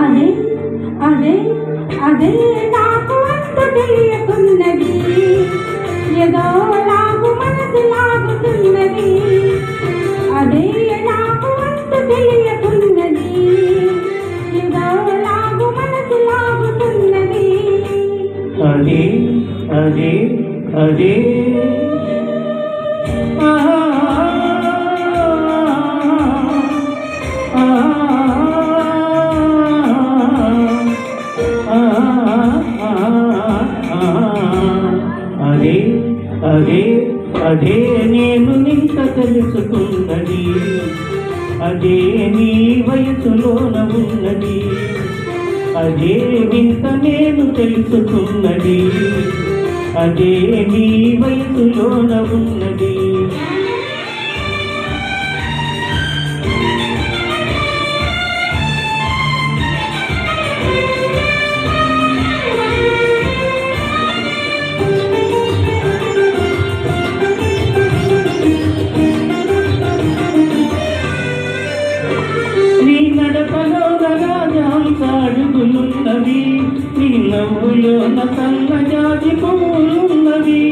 అదే అదే అదే నాకు అంత తెలియకున్నది. ఏదో నాకు అదే నాకు తెలియకున్నది. ఏదో నాకు మనసు లాగుతున్నది. అదే. అదే అదే అదే నేను నింత తెలుసుకున్నది అదే నీ వయసులోన ఉన్నది. అదే వింత నేను తెలుసుకున్నది అదే నీ వయసులోన ఉన్నది. రాజాంసాడుగులున్నవి నీ నవ్వులో సన్న జాతి పువ్వులున్నవి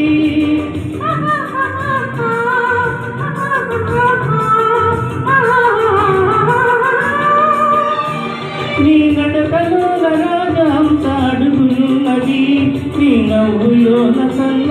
నీ నడకలో రాజాంసాడుగులున్నవి నీ నవ్వులో సన్న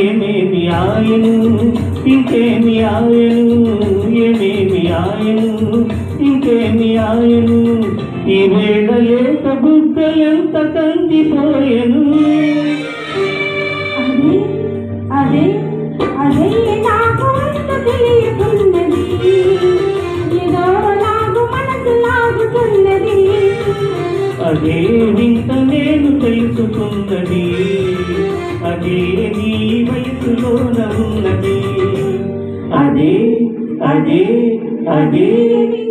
ఏమేమి ఆయను ఇంకేమి ఆయను ఏమేమి ఆయను ఇంకేమి ఆయను ఈ వేళ లేక బుగ్గలెంత కందిపోయను అదే అదే నాకు తెలియకున్నది ఏదో నాకు మనసు లాగుతున్నది అదే వింత నేను తెలుసుకున్నది అదే నీ వయసులోన